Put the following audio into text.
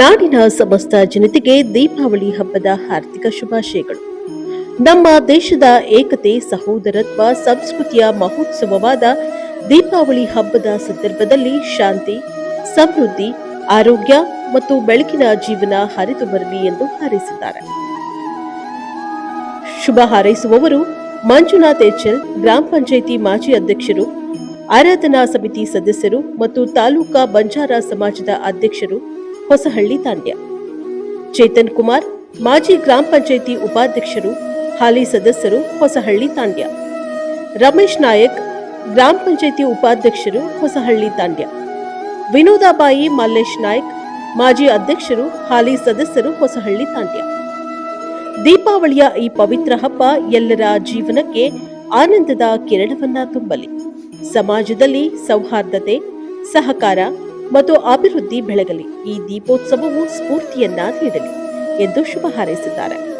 ನಾಡಿನ ಸಮಸ್ತ ಜನತೆಗೆ ದೀಪಾವಳಿ ಹಬ್ಬದ ಹಾರ್ದಿಕ ಶುಭಾಶಯಗಳು. ನಮ್ಮ ದೇಶದ ಏಕತೆ, ಸಹೋದರತ್ವ, ಸಂಸ್ಕೃತಿಯ ಮಹೋತ್ಸವವಾದ ದೀಪಾವಳಿ ಹಬ್ಬದ ಸಂದರ್ಭದಲ್ಲಿ ಶಾಂತಿ, ಸಮೃದ್ಧಿ, ಆರೋಗ್ಯ ಮತ್ತು ಬೆಳಕಿನ ಜೀವನ ಹರಿದು ಬರಲಿ ಎಂದು ಹಾರೈಸಿದ್ದಾರೆ. ಶುಭ ಹಾರೈಸುವವರು ಮಂಜುನಾಥ್ ಎಚ್ಎಲ್ ಗ್ರಾಮ ಪಂಚಾಯಿತಿ ಮಾಜಿ ಅಧ್ಯಕ್ಷರು, ಆರಾಧನಾ ಸಮಿತಿ ಸದಸ್ಯರು ಮತ್ತು ತಾಲೂಕಾ ಬಂಜಾರ ಸಮಾಜದ ಅಧ್ಯಕ್ಷರು ಹೊಸಹಳ್ಳಿ ತಾಂಡ್ಯ. ಚೇತನ್ ಕುಮಾರ್, ಮಾಜಿ ಗ್ರಾಮ ಪಂಚಾಯಿತಿ ಉಪಾಧ್ಯಕ್ಷರು, ಹಾಲಿ ಸದಸ್ಯರು ಹೊಸಹಳ್ಳಿ ತಾಂಡ್ಯ. ರಮೇಶ್ ನಾಯಕ್, ಗ್ರಾಮ ಪಂಚಾಯಿತಿ ಉಪಾಧ್ಯಕ್ಷರು ಹೊಸಹಳ್ಳಿ ತಾಂಡ್ಯ. ವಿನೋದಾಬಾಯಿ ಮಲ್ಲೇಶ್ ನಾಯಕ್, ಮಾಜಿ ಅಧ್ಯಕ್ಷರು, ಹಾಲಿ ಸದಸ್ಯರು ಹೊಸಹಳ್ಳಿ ತಾಂಡ್ಯ. ದೀಪಾವಳಿಯ ಈ ಪವಿತ್ರ ಹಬ್ಬ ಎಲ್ಲರ ಜೀವನಕ್ಕೆ ಆನಂದದ ಕಿರಣವನ್ನ ತುಂಬಲಿ. ಸಮಾಜದಲ್ಲಿ ಸೌಹಾರ್ದತೆ, ಸಹಕಾರ ಮತ್ತು ಅಭಿವೃದ್ಧಿ ಬೆಳಗಲಿ. ಈ ದೀಪೋತ್ಸವವು ಸ್ಫೂರ್ತಿಯನ್ನ ನೀಡಲಿ ಎಂದು ಶುಭ ಹಾರೈಸಿದ್ದಾರೆ.